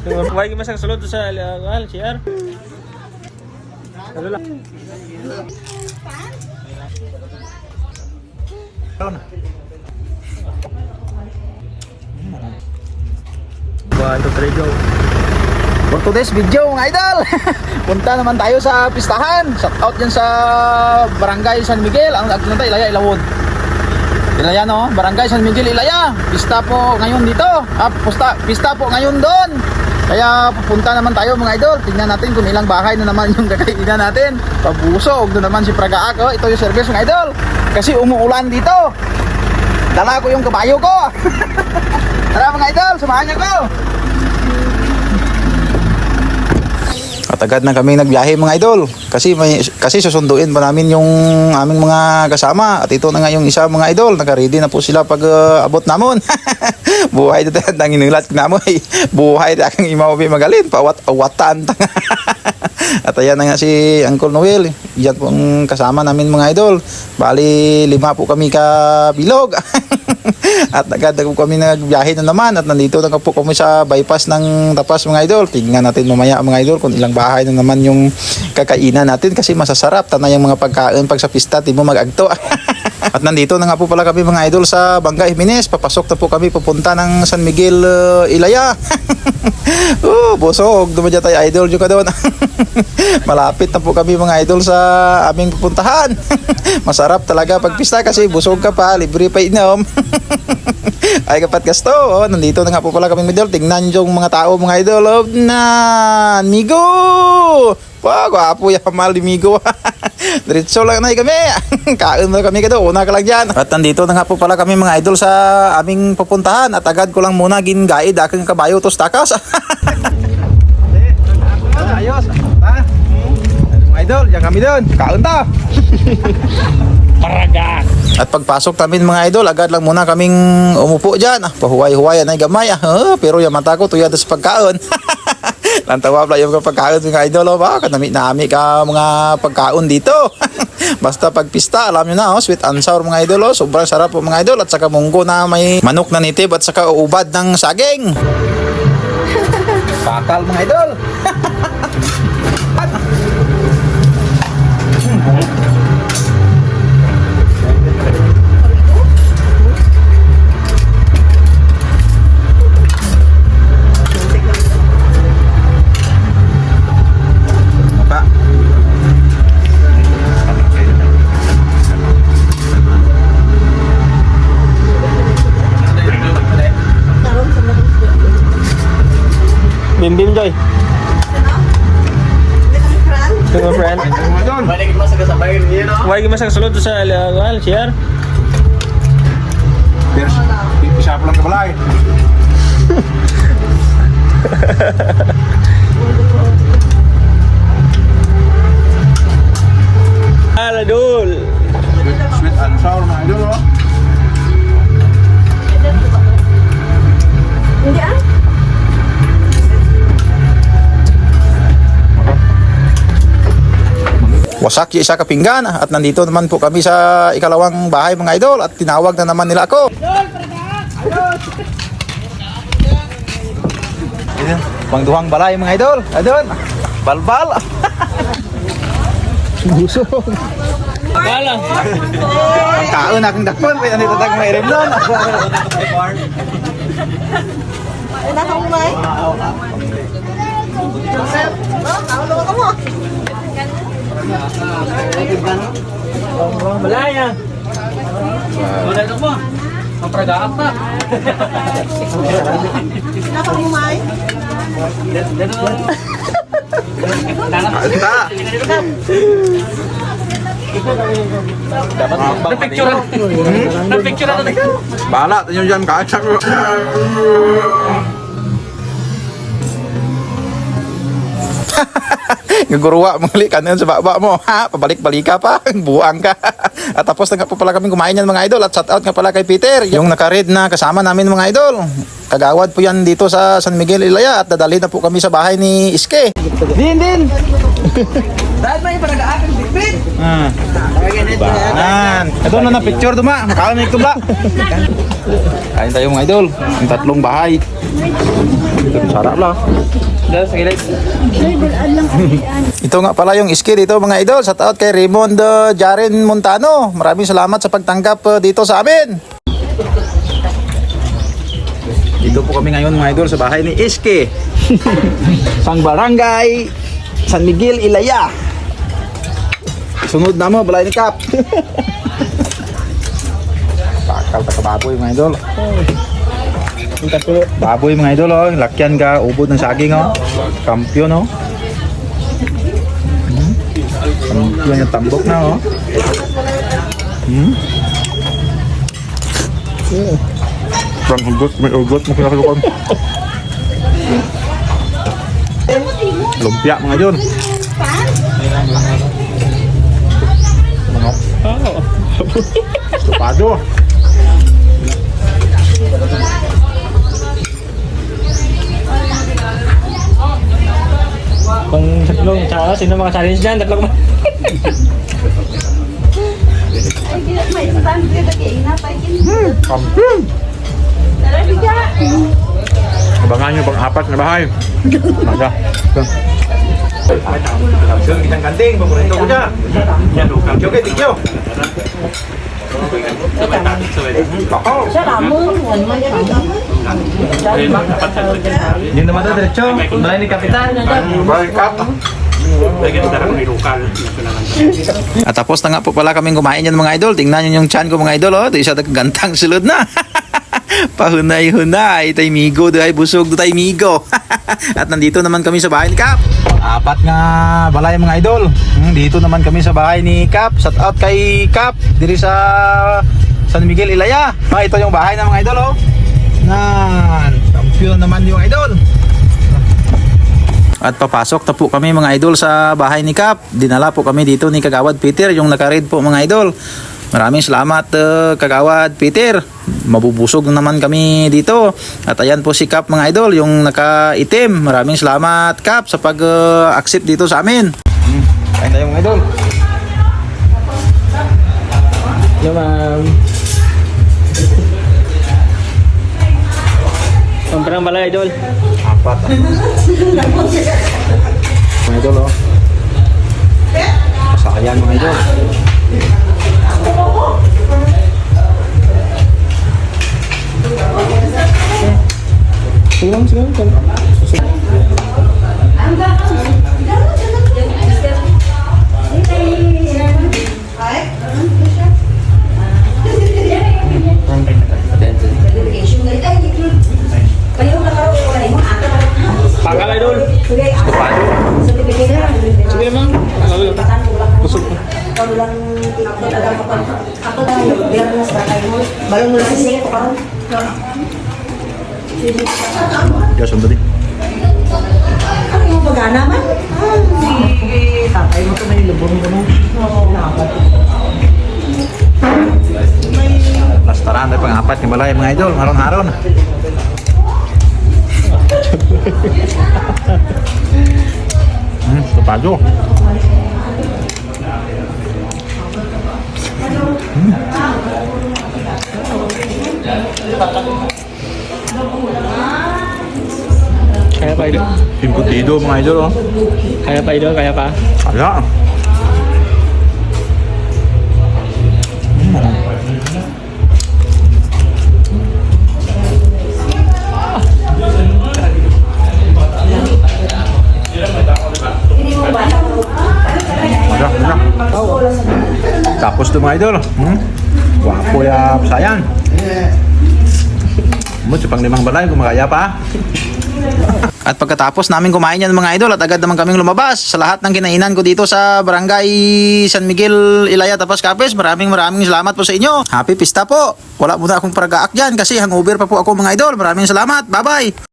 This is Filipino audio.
Huwag masang sulod sa al CR. Ano lang? One, two, three, go. For today's video mga idol, punta naman tayo sa pistahan. Shout out yan sa Barangay San Miguel. Ang nagpunta Ilaya Ilawod. Ilaya no, Barangay San Miguel Ilaya. Pista po ngayon dito. Ah, pista, pista po ngayon doon. Kaya pupunta naman tayo mga idol. Tingnan natin kung ilang bahay na naman yung kakainan natin. Pabusog doon naman si Pragaak. Oh. Ito yung service mga idol. Kasi umuulan dito. Dala ko yung kabayo ko. Tara mga idol, samahan niyo ko. At agad na kami nagbiyahe mga idol. Kasi may kasi susunduin pa namin yung aming mga kasama. At ito na nga yung isa mga idol. Naka-ready na po sila pag uh, abot namon. Buhay dito ang inulat na mo buhay na kang imaw magalin. Pawat awatan at ayan na nga si Uncle Noel. Yan po ang kasama namin mga idol. Bali lima po kami ka bilog at agad na kami nagbiyahe na naman. At nandito na po kami sa bypass ng tapas mga idol. Tingnan natin mamaya mga idol kung ilang bahay na naman yung kakainan natin kasi masasarap. Tanay yung mga pagkain pag sa pista di mo magagto. At nandito na nga po pala kami mga idol sa Bangga Jimenez. Papasok na po kami pupunta ng San Miguel uh, Ilaya. Oh busog. Dumadya tayo idol. Yung ka doon malapit na po kami mga idol sa aming pupuntahan masarap talaga pag pista kasi busog ka pa libre pa inom ay kapat gasto oh, nandito na nga po pala kami mga idol tingnan yung mga tao mga idol oh, na migo Wow, gwapo yung mahal ni Migo. Diretso lang na kami. Kain na kami kado. Una ka lang dyan. At nandito na nga po pala kami mga idol sa aming pupuntahan. At agad ko lang muna gingaid aking kabayo tos takas. Ayos. Idol, yan kami doon. Kain ta. Paraga! At pagpasok namin mga idol, agad lang muna kaming umupo dyan. Ah, pahuway-huwayan ay gamay. Ah. Ah, pero yung mata ko tuyad sa pagkaon. Lantawa pala yung pagkaon mga idol. Oh, ba? Kanami-nami ka mga pagkaon dito. Basta pag pista, alam nyo na, oh, sweet and sour mga idol. Oh. Sobrang sarap po mga idol. At saka munggo na may manok na nitib at saka ubad ng saging. Bakal mga idol. Bim Bim Joy. Ito my friend. Balik mo sa kasabayan niya, no? Huwag masang sulod sa al CR. Pero isa pa lang kabalay. Wasak isa kapinggan at nandito naman po kami sa ikalawang bahay mga idol at tinawag na naman nila ako. Pangduhang balay mga idol. Adon. Balbal. Busog. Bala! Kaon aking dakon kaya nito tag may remlon. Wala kang umay? Joseph, oh, kaulo ka mo. Malaya! Wala na mo! Ang pragaan pa! Kang umay? Kaon ta. Na-picture na! Na-picture na ito! Bala tanyo diyan kaon sa ko. Guguruwa muli kanon sa baba mo. Ha, pabalik-balik ka pa. Buang ka. at tapos na nga po pala kami kumain yan mga idol. At shout out nga pala kay Peter. Yung nakaread na kasama namin mga idol. Kagawad po yan dito sa San Miguel Ilaya. At dadali na po kami sa bahay ni Iske. Din, din. Dahil ba yung parag-aaking bigbig? Ah. Banan. Ito na na picture duma. Makalamig tubla. Kain tayo mga idol. Ang tatlong bahay. Sarap lang. Ito nga pala yung iski dito mga idol. Sa taot kay Raymond uh, Jaren Montano. Maraming salamat sa pagtanggap uh, dito sa amin. Dito po kami ngayon mga idol sa bahay ni Iski. Sang Barangay San Miguel Ilaya. Sunod na mo, balay ni Kap. Bakal ta kababoy mga idol. Baboy mga idol oh, lakyan ka, ubod ng saging oh. Kampiyon oh. Kampiyon yung tambok na oh. Hmm? Parang ugot, may ugot mo kinakalukan. Lumpia mga idol. Ano? Estupado. Pang tatlong, tsaka sino mga challenge dyan? Tatlong ma- Kampiyon! Abangan nyo pang apat na bahay. Maga. Kampiyon, kitang kanting. Paborito ko dyan. Kampiyon kay Tikyo. Bako. Hindi naman ito, diretso. Balay ni Kapitan. Balikat. At tapos na nga po pala kaming kumain yan mga idol. Tingnan nyo yung chan ko mga idol. Oh. Ito isa gantang sulod na. Pahunay-hunay. Tay migo. Day busog. tay migo. At nandito naman kami sa bahay ni Kap. Apat nga balay mga idol. Hmm, dito naman kami sa bahay ni Kap. Shout out kay Kap. Diri sa San Miguel Ilaya. Ah, ito yung bahay ng mga idol. Oh. Nan. Kampiyon naman yung idol. At papasok na po kami mga idol sa bahay ni Kap. Dinala po kami dito ni Kagawad Peter, yung nakaread po mga idol. Maraming salamat uh, Kagawad Peter. Mabubusog naman kami dito. At ayan po si Kap mga idol, yung nakaitim. Maraming salamat Kap sa pag-accept dito sa amin. Hmm. Kain tayo mga idol. Hello, ma'am. Idol. Apat. mga idol oh. Kasayan mga idol. Sige lang, sige Pakal, idol. Sige naman. Busog ko. Balong mo lang siya ko karon. Diyan sandali. Ano yung pagana man? Sige, tatay mo to may lubong ko no. Lastaran tayo pang apat ni Balay mga idol. Haron-haron. hmm, tapado. Kaya pa, idol. Imputido mga idol oh. Kaya pa, idol. Kaya pa. Kaya. Mga idol. Hmm? Wapo ya sayan. Mo pang limang balay kumakaya pa. At pagkatapos namin kumain yan mga idol at agad naman kaming lumabas sa lahat ng kinainan ko dito sa barangay San Miguel Ilaya Tapas Capes. Maraming maraming salamat po sa inyo. Happy pista po. Wala muna akong paragaak dyan kasi hangover pa po ako mga idol. Maraming salamat. Bye bye.